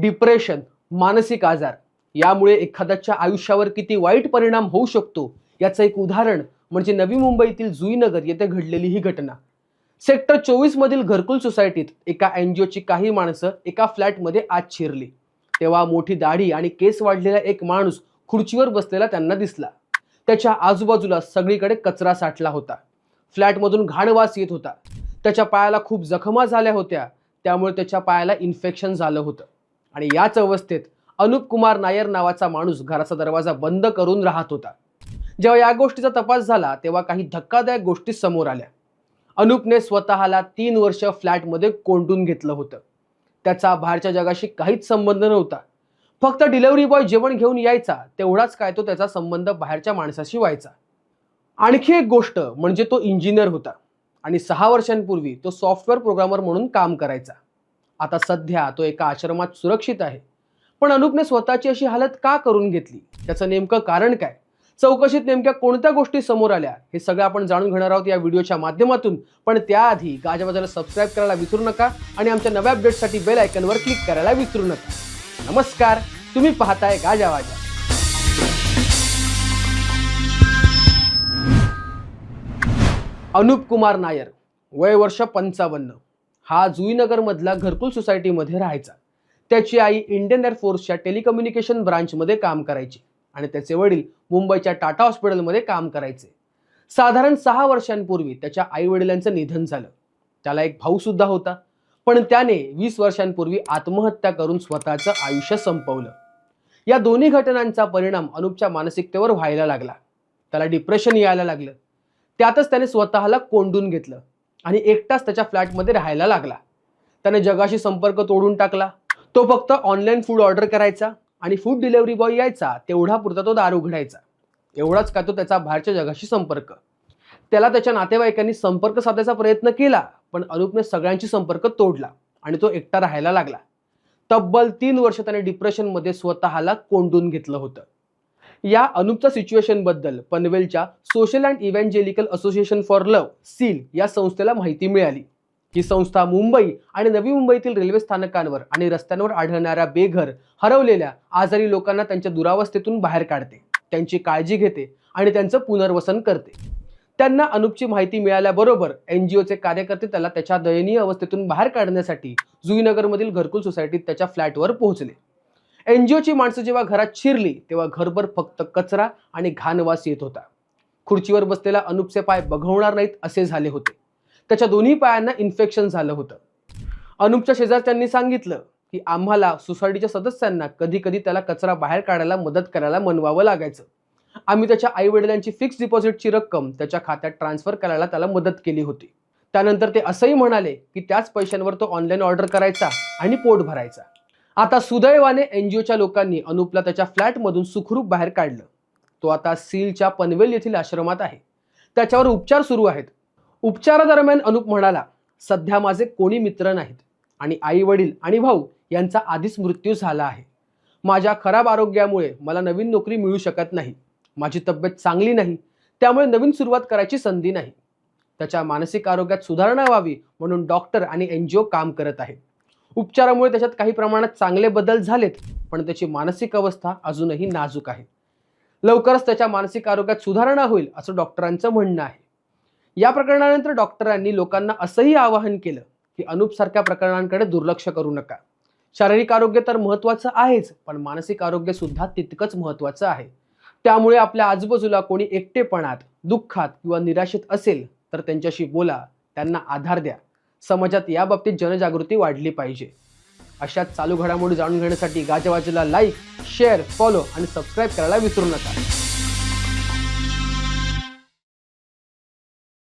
Depression मानसिक आजार यामुळे एखाद्याच्या आयुष्यावर किती वाईट परिणाम होऊ शकतो याचं एक उदाहरण म्हणजे नवी मुंबईतील जुईनगर येथे घडलेली ही घटना. सेक्टर चोवीस मधील घरकुल सोसायटीत एका एनजीओची काही माणसं एका फ्लॅटमध्ये आत शिरली. तेव्हा मोठी दाढी आणि केस वाढलेला एक माणूस खुर्चीवर बसलेला त्यांना दिसला. त्याच्या आजूबाजूला सगळीकडे कचरा साठला होता. फ्लॅटमधून घाण वास येत होता. त्याच्या पायाला खूप जखमा झाल्या होत्या. त्यामुळे त्याच्या पायाला इन्फेक्शन झालं होतं. आणि याच अवस्थेत अनुप कुमार नायर नावाचा माणूस घराचा दरवाजा बंद करून राहत होता. जेव्हा या गोष्टीचा तपास झाला तेव्हा काही धक्कादायक गोष्टी समोर आल्या. अनुपने स्वतःला तीन वर्ष फ्लॅटमध्ये कोंडून घेतलं होतं. त्याचा बाहेरच्या जगाशी काहीच संबंध नव्हता. फक्त डिलेव्हरी बॉय जेवण घेऊन यायचा तेवढाच काय तो त्याचा संबंध बाहेरच्या माणसाशी व्हायचा. आणखी एक गोष्ट म्हणजे तो इंजिनियर होता आणि सहा वर्षांपूर्वी तो सॉफ्टवेअर प्रोग्रामर म्हणून काम करायचा. आता सध्या तो एका आश्रमात सुरक्षित आहे. पण अनुपने स्वतःची अशी हालत का करून घेतली? त्याचं नेमकं कारण काय? चौकशीत नेमक्या कोणत्या गोष्टी समोर आल्या? हे सगळं आपण जाणून घेणार आहोत या व्हिडिओच्या माध्यमातून. पण त्याआधी गाजाबाजाला सबस्क्राईब करायला विसरू नका आणि आमच्या नव्या अपडेटसाठी बेल आयकनवर क्लिक करायला विसरू नका. नमस्कार तुम्ही पाहताय गाजावाजा अनुप कुमार नायर वय वर्ष पंचावन्न. हा जुईनगरमधला घरकुल सोसायटीमध्ये राहायचा. त्याची आई इंडियन एअरफोर्सच्या टेलिकम्युनिकेशन ब्रांचमध्ये काम करायची आणि त्याचे वडील मुंबईच्या टाटा हॉस्पिटलमध्ये काम करायचे. साधारण सहा वर्षांपूर्वी त्याच्या आई वडिलांचं निधन झालं. त्याला एक भाऊ सुद्धा होता. पण त्याने वीस वर्षांपूर्वी आत्महत्या करून स्वतःचं आयुष्य संपवलं. या दोन्ही घटनांचा परिणाम अनुपच्या मानसिकतेवर व्हायला लागला. त्याला डिप्रेशन यायला लागलं. त्यातच त्याने स्वतःला कोंडून घेतलं. आणि एकटाच त्याच्या फ्लॅटमध्ये राहायला लागला. त्याने जगाशी संपर्क तोडून टाकला. तो फक्त ऑनलाईन फूड ऑर्डर करायचा आणि फूड डिलेव्हरी बॉय यायचा तेवढा पुरता तो दार उघडायचा एवढाच का तो त्याचा बाहेरच्या जगाशी संपर्क. त्याला त्याच्या नातेवाईकांनी संपर्क साधायचा प्रयत्न केला पण अनुपने सगळ्यांशी संपर्क तोडला आणि तो एकटा राहायला लागला. तब्बल तीन वर्ष त्याने डिप्रेशनमध्ये स्वतःला कोंडून घेतलं होतं. या अनुपच्या सिच्युएशनबद्दल पनवेलच्या social and evangelical association for love seal या संस्थेला माहिती मिळाली. ही संस्था मुंबई आणि नवी मुंबईतील रेल्वे स्थानकांवर आणि रस्त्यांवर आढळणाऱ्या बेघर हरवलेल्या आजारी लोकांना त्यांच्या दुरावस्थेतून बाहेर काढते. त्यांची काळजी घेते आणि त्यांचं पुनर्वसन करते. त्यांना अनुपची माहिती मिळाल्याबरोबर एन जी ओचे कार्यकर्ते त्याला त्याच्या दयनीय अवस्थेतून बाहेर काढण्यासाठी जुईनगरमधील घरकुल सोसायटीत त्याच्या फ्लॅटवर पोहोचले. एन जी ओची माणसं जेव्हा घरात शिरली तेव्हा घरभर फक्त कचरा आणि घाणवास येत होता. खुर्चीवर बसलेला अनुपचे पाय बघवणार नाहीत असे झाले होते. त्याच्या दोन्ही पायांना इन्फेक्शन झालं होतं. अनुपच्या शेजारच्यांनी सांगितलं की आम्हाला सोसायटीच्या सदस्यांना कधी कधी त्याला कचरा बाहेर काढायला मदत करायला मनवावं लागायचं. आम्ही त्याच्या आई वडिलांची फिक्स डिपॉझिटची रक्कम त्याच्या खात्यात ट्रान्सफर करायला त्याला मदत केली होती. त्यानंतर ते असंही म्हणाले की त्याच पैशांवर तो ऑनलाईन ऑर्डर करायचा आणि पोट भरायचा. आता सुदैवाने एनजीओच्या लोकांनी अनुपला त्याच्या फ्लॅटमधून सुखरूप बाहेर काढलं. तो आता सीलच्या पनवेल येथील आश्रमात आहे. त्याच्यावर उपचार सुरू आहेत. उपचारादरम्यान अनुप म्हणाला सध्या माझे कोणी मित्र नाहीत आणि आई वडील आणि भाऊ यांचा आधीच मृत्यू झाला आहे. माझ्या खराब आरोग्यामुळे मला नवीन नोकरी मिळू शकत नाही. माझी तब्येत चांगली नाही. त्यामुळे नवीन सुरुवात करायची संधी नाही. त्याच्या मानसिक आरोग्यात सुधारणा व्हावी म्हणून डॉक्टर आणि एन जी ओ काम करत आहे उपचारामुळे त्याच्यात काही प्रमाणात चांगले बदल झालेत पण त्याची मानसिक अवस्था अजूनही नाजूक आहे. लवकरच त्याच्या मानसिक आरोग्यात सुधारणा होईल असं डॉक्टरांचं म्हणणं आहे. या प्रकरणानंतर डॉक्टरांनी लोकांना असंही आवाहन केलं की अनुप सारख्या प्रकरणांकडे दुर्लक्ष करू नका. शारीरिक आरोग्य तर महत्त्वाचं आहेच पण मानसिक आरोग्य सुद्धा तितकंच महत्त्वाचं आहे. त्यामुळे आपल्या आजूबाजूला कोणी एकटेपणात दुःखात किंवा निराशेत असेल तर त्यांच्याशी बोला त्यांना आधार द्या. समाजात याबाबतीत जनजागृती वाढली पाहिजे. अशा चालू घडामोडी जाणून घेण्यासाठी गाजवाजेला लाईक शेअर फॉलो आणि सबस्क्राईब करायला विसरू नका.